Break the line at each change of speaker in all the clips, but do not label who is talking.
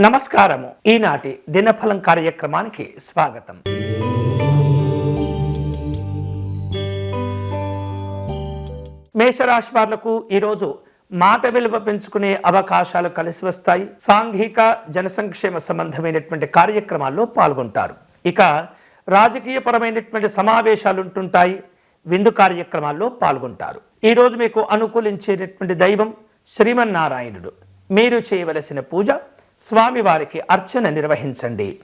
నమస్కారము. ఈనాటి దినఫలం కార్యక్రమానికి స్వాగతం. మేషరాశి వారులకు ఈరోజు మాట విలువ పెంచుకునే అవకాశాలు కలిసి వస్తాయి. సాంఘిక జనసంక్షేమ సంబంధమైనటువంటి కార్యక్రమాల్లో పాల్గొంటారు. ఇక రాజకీయపరమైనటువంటి సమావేశాలు ఉంటుంటాయి విందు కార్యక్రమాల్లో పాల్గొంటారు. ఈరోజు మీకు అనుకూలించేటటువంటి దైవం శ్రీమన్నారాయణుడు. మీరు చేయవలసిన పూజ స్వామివారికి అర్చన నిర్వహించండి.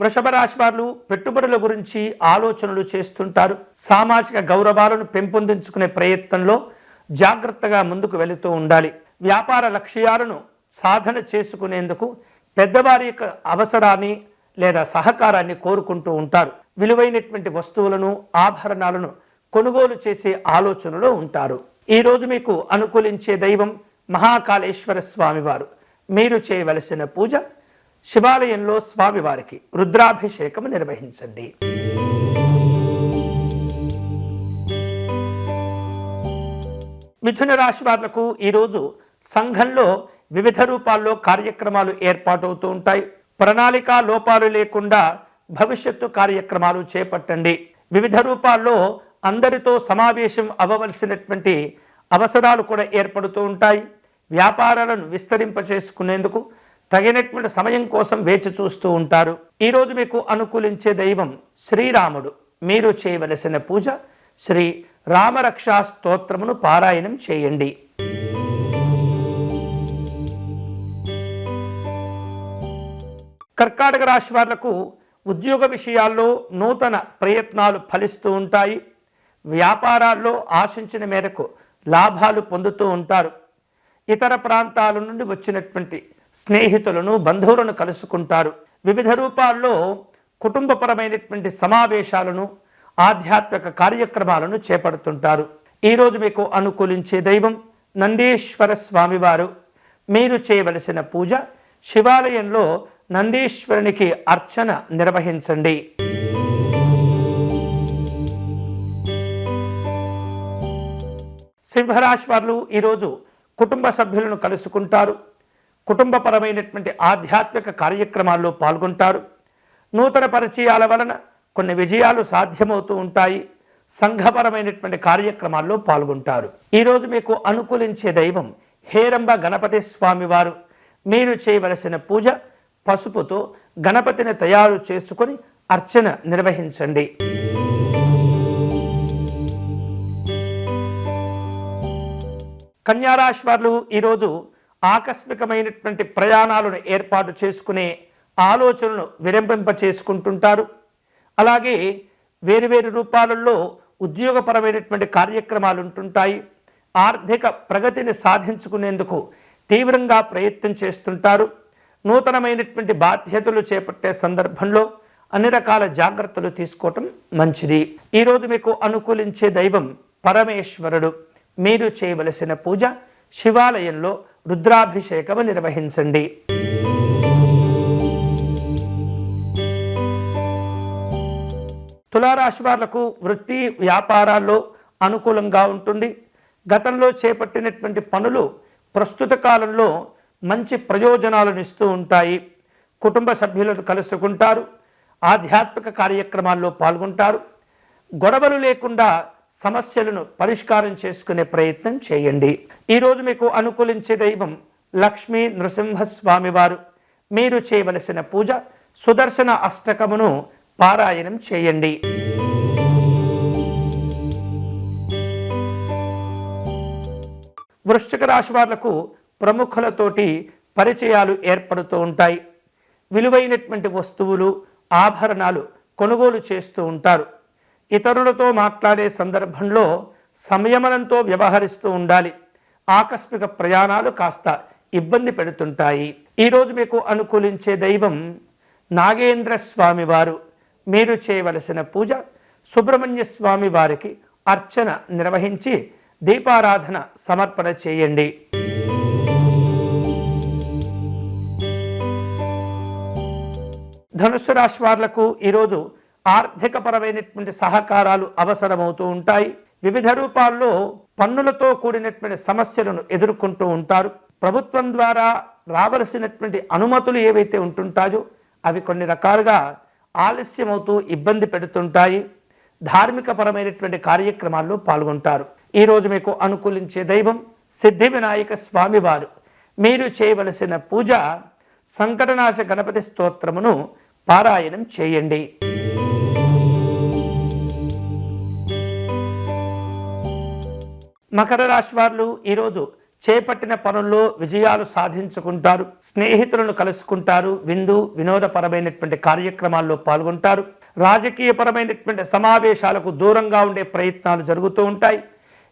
వృషభ రాశి వారు పెట్టుబడుల గురించి ఆలోచనలు చేస్తుంటారు. సామాజిక గౌరవాలను పెంపొందించుకునే ప్రయత్నంలో జాగ్రత్తగా ముందుకు వెళుతూ ఉండాలి. వ్యాపార లక్ష్యాలను సాధన చేసుకునేందుకు పెద్దవారి యొక్క అవసరాన్ని లేదా సహకారాన్ని కోరుకుంటూ ఉంటారు. విలువైనటువంటి వస్తువులను ఆభరణాలను కొనుగోలు చేసే ఆలోచనలో ఉంటారు. ఈరోజు మీకు అనుకూలించే దైవం మహాకాళేశ్వర స్వామివారు. మీరు చేయవలసిన పూజ శివాలయంలో స్వామివారికి రుద్రాభిషేకం నిర్వహించండి. మిథున రాశి వాళ్ళకు ఈరోజు సంఘంలో వివిధ రూపాల్లో కార్యక్రమాలు ఏర్పాటవుతూ ఉంటాయి. ప్రణాళిక లోపాలు లేకుండా భవిష్యత్తు కార్యక్రమాలు చేపట్టండి. వివిధ రూపాల్లో అందరితో సమావేశం అవ్వవలసినటువంటి అవసరాలు కూడా ఏర్పడుతూ ఉంటాయి. వ్యాపారాలను విస్తరింపచేసుకునేందుకు తగినటువంటి సమయం కోసం వేచి చూస్తూ ఉంటారు. ఈరోజు మీకు అనుకూలించే దైవం శ్రీరాముడు. మీరు చేయవలసిన పూజ శ్రీ రామరక్షా స్తోత్రమును పారాయణం చేయండి. కర్కాటక రాశి వాళ్ళకు ఉద్యోగ విషయాల్లో నూతన ప్రయత్నాలు ఫలిస్తూ ఉంటాయి. వ్యాపారాల్లో ఆశించిన మేరకు లాభాలు పొందుతూ ఉంటారు. ఇతర ప్రాంతాల నుండి వచ్చినటువంటి స్నేహితులను బంధువులను కలుసుకుంటారు. వివిధ రూపాల్లో కుటుంబపరమైనటువంటి సమావేశాలను ఆధ్యాత్మిక కార్యక్రమాలను చేపడుతుంటారు. ఈరోజు మీకు అనుకూలించే దైవం నందీశ్వర స్వామివారు. మీరు చేయవలసిన పూజ శివాలయంలో నందీశ్వరునికి అర్చన నిర్వహించండి. సింహరాశి వారు ఈరోజు కుటుంబ సభ్యులను కలుసుకుంటారు. కుటుంబపరమైనటువంటి ఆధ్యాత్మిక కార్యక్రమాల్లో పాల్గొంటారు. నూతన పరిచయాల వలన కొన్ని విజయాలు సాధ్యమవుతూ ఉంటాయి. సంఘపరమైనటువంటి కార్యక్రమాల్లో పాల్గొంటారు. ఈరోజు మీకు అనుకూలించే దైవం హేరంబ గణపతి స్వామివారు. మీరు చేయవలసిన పూజ పసుపుతో గణపతిని తయారు చేసుకొని అర్చన నిర్వహించండి. కన్యారాశి వారు ఈరోజు ఆకస్మికమైనటువంటి ప్రయాణాలను ఏర్పాటు చేసుకునే ఆలోచనలను విరంభింప చేసుకుంటుంటారు అలాగే వేరువేరు రూపాలలో ఉద్యోగపరమైనటువంటి కార్యక్రమాలు ఉంటుంటాయి ఆర్థిక ప్రగతిని సాధించుకునేందుకు తీవ్రంగా ప్రయత్నం చేస్తుంటారు. నూతనమైనటువంటి బాధ్యతలు చేపట్టే సందర్భంలో అన్ని రకాల జాగ్రత్తలు తీసుకోవటం మంచిది. ఈరోజు మీకు అనుకూలించే దైవం పరమేశ్వరుడు. మీరు చేయవలసిన పూజ శివాలయంలో రుద్రాభిషేకము నిర్వహించండి. తులారాశి వాళ్ళకు వృత్తి వ్యాపారాల్లో అనుకూలంగా ఉంటుంది. గతంలో చేపట్టినటువంటి పనులు ప్రస్తుత కాలంలో మంచి ప్రయోజనాలను ఇస్తూ ఉంటాయి. కుటుంబ సభ్యులను కలుసుకుంటారు. ఆధ్యాత్మిక కార్యక్రమాల్లో పాల్గొంటారు. గొడవలు లేకుండా సమస్యలను పరిష్కారం చేసుకునే ప్రయత్నం చేయండి. ఈరోజు మీకు అనుకూలించే దైవం లక్ష్మీ నృసింహస్వామివారు మీరు చేయవలసిన పూజ సుదర్శన అష్టకమును పారాయణం చేయండి. వృశ్చిక రాశి వాళ్ళకు ప్రముఖులతోటి పరిచయాలు ఏర్పడుతూ ఉంటాయి. విలువైనటువంటి వస్తువులు ఆభరణాలు కొనుగోలు చేస్తూ ఉంటారు. ఇతరులతో మాట్లాడే సందర్భంలో సంయమనంతో వ్యవహరిస్తూ ఉండాలి. ఆకస్మిక ప్రయాణాలు కాస్త ఇబ్బంది పెడుతుంటాయి. ఈరోజు మీకు అనుకూలించే దైవం నాగేంద్ర స్వామి వారు మీరు చేయవలసిన పూజ సుబ్రహ్మణ్య స్వామి వారికి అర్చన నిర్వహించి దీపారాధన సమర్పణ చేయండి. ధనుస్సు రాశి వాళ్ళకు ఈరోజు ఆర్థికపరమైనటువంటి సహకారాలు అవసరమవుతూ ఉంటాయి. వివిధ రూపాల్లో పన్నులతో కూడినటువంటి సమస్యలను ఎదుర్కొంటూ ఉంటారు. ప్రభుత్వం ద్వారా రావలసినటువంటి అనుమతులు ఏవైతే ఉంటుంటాయో అవి కొన్ని రకాలుగా ఆలస్యమవుతూ ఇబ్బంది పెడుతుంటాయి. ధార్మికపరమైనటువంటి కార్యక్రమాల్లో పాల్గొంటారు. ఈరోజు మీకు అనుకూలించే దైవం సిద్ధి వినాయక స్వామివారు. మీరు చేయవలసిన పూజ సంకటనాశ గణపతి స్తోత్రమును పారాయణం చేయండి. మకర రాశి వారు ఈరోజు చేపట్టిన పనుల్లో విజయాలు సాధించుకుంటారు. స్నేహితులను కలుసుకుంటారు. విందు వినోదపరమైనటువంటి కార్యక్రమాల్లో పాల్గొంటారు. రాజకీయపరమైనటువంటి సమావేశాలకు దూరంగా ఉండే ప్రయత్నాలు జరుగుతూ ఉంటాయి.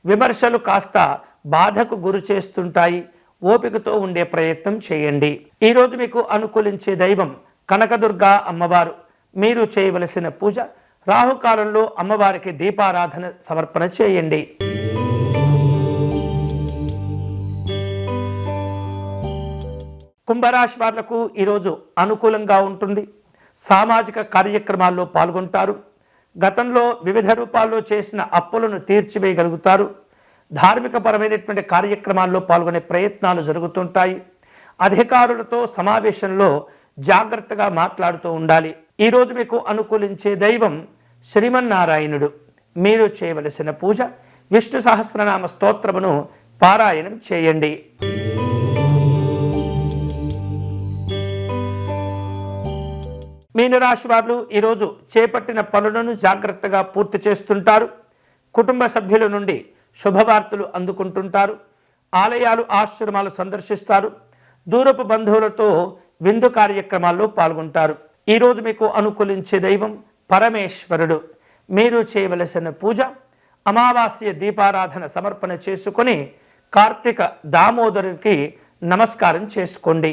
విమర్శలు కాస్త బాధకు గురి చేస్తుంటాయి. ఓపికతో ఉండే ప్రయత్నం చేయండి. ఈరోజు మీకు అనుకూలించే దైవం కనకదుర్గ అమ్మవారు. మీరు చేయవలసిన పూజ రాహుకాలంలో అమ్మవారికి దీపారాధన సమర్పణ చేయండి. కుంభరాశి వాళ్ళకు ఈరోజు అనుకూలంగా ఉంటుంది. సామాజిక కార్యక్రమాల్లో పాల్గొంటారు. గతంలో వివిధ రూపాల్లో చేసిన అప్పులను తీర్చివేయగలుగుతారు. ధార్మికపరమైనటువంటి కార్యక్రమాల్లో పాల్గొనే ప్రయత్నాలు జరుగుతుంటాయి. అధికారులతో సమావేశంలో జాగ్రత్తగా మాట్లాడుతూ ఉండాలి. ఈరోజు మీకు అనుకూలించే దైవం శ్రీమన్నారాయణుడు. మీరు చేయవలసిన పూజ విష్ణు సహస్రనామ స్తోత్రమును పారాయణం చేయండి. మీనరాశి వారు ఈరోజు చేపట్టిన పనులను జాగ్రత్తగా పూర్తి చేస్తుంటారు. కుటుంబ సభ్యుల నుండి శుభవార్తలు అందుకుంటుంటారు. ఆలయాలు ఆశ్రమాలు సందర్శిస్తారు. దూరపు బంధువులతో విందు కార్యక్రమాల్లో పాల్గొంటారు. ఈరోజు మీకు అనుకూలించే దైవం పరమేశ్వరుడు. మీరు చేయవలసిన పూజ అమావాస్య దీపారాధన సమర్పణ చేసుకొని కార్తీక దామోదరునికి నమస్కారం చేసుకోండి.